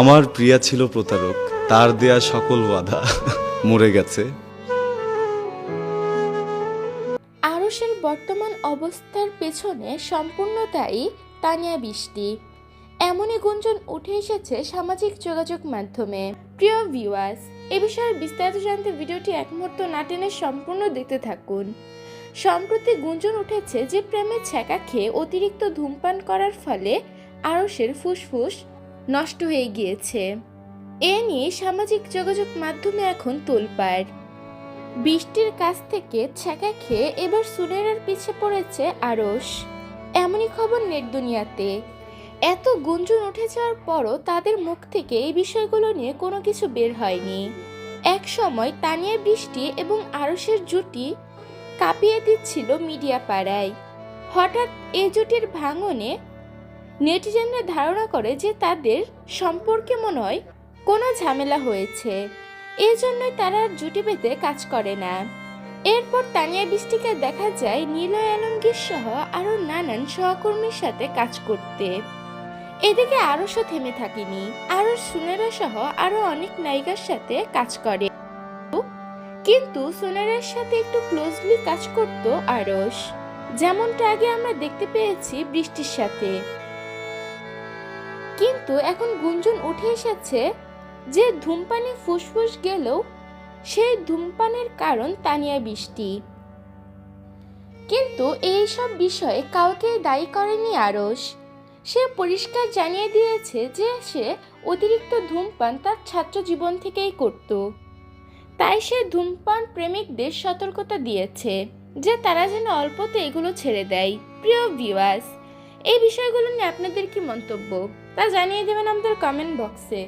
আমার প্রিয়া ছিল প্রতারক, তার দেয়া সকল বাধা মরে গেছে। আরসের বর্তমান অবস্থার পেছনে সম্পূর্ণতাই তানিয়া বৃষ্টি। এমনই গুঞ্জন উঠে এসেছে সামাজিক যোগাযোগ মাধ্যমে। প্রিয় ভিউয়ার্স, এ বিষয়ে বিস্তারিত জানতে ভিডিওটি এক মুহূর্ত না টেনে সম্পূর্ণ দেখতে থাকুন। সম্প্রতি গুঞ্জন উঠেছে যে প্রেমে ছ্যাঁকা খেয়ে অতিরিক্ত ধূমপান করার ফলে আরসের ফুসফুস নষ্ট হয়ে গিয়েছে। এ নিয়ে সামাজিক যোগাযোগ মাধ্যমে এখন তোলপাড়। বৃষ্টির কাছ থেকে ছ্যাঁকা খেয়ে এবার সুনেরার পিছে পড়েছে আরস এমনই খবর নেট দুনিয়াতে। এত গুঞ্জন উঠে যাওয়ার পরও তাদের মুখ থেকে এই বিষয়গুলো নিয়ে কোনো কিছু বের হয়নি। এক সময় তানিয়া বৃষ্টি এবং আরসের জুটি কাঁপিয়ে দিচ্ছিল মিডিয়া পাড়ায় হঠাৎ এই জুটির ভাঙনে নেটিজেনরা ধারণা করে যে তাদের সম্পর্কে মনে হয় কোনো ঝামেলা হয়েছে। এই জন্যই তারা জুটি পেতে কাজ করে না। এরপর তানিয়া বৃষ্টিকে দেখা যায় নীলয় আলমগীর সহ আরও নানান সহকর্মীর সাথে কাজ করতে। এদিকে আরশও থেমে থাকিনি। আরও সুনেরা সহ আরও অনেক নায়িকার সাথে কাজ করে। কিন্তু সুনেরার সাথে একটু ক্লোজলি কাজ করত আরশ। যেমনটা আগে আমরা দেখতে পেয়েছি বৃষ্টির সাথে। কিন্তু এখন গুঞ্জন উঠে এসেছে যে ধূমপানে ফুসফুস গেলেও সেই ধূমপানের কারণ তানিয়া বৃষ্টি। কিন্তু এই সব বিষয়ে কাউকে দায়ী করেনি আরস সে পরিষ্কার জানিয়ে দিয়েছে যে সে অতিরিক্ত ধূমপান তার ছাত্র জীবন থেকেই করত। তাই সে ধূমপান প্রেমিকদের সতর্কতা দিয়েছে যে তারা যেন অল্পতে এগুলো ছেড়ে দেয়। প্রিয় ভিউয়ার্স, এই বিষয়গুলো নিয়ে আপনাদের কি মন্তব্য? তা জানিয়ে দেবেন আমাদের কমেন্ট বক্সে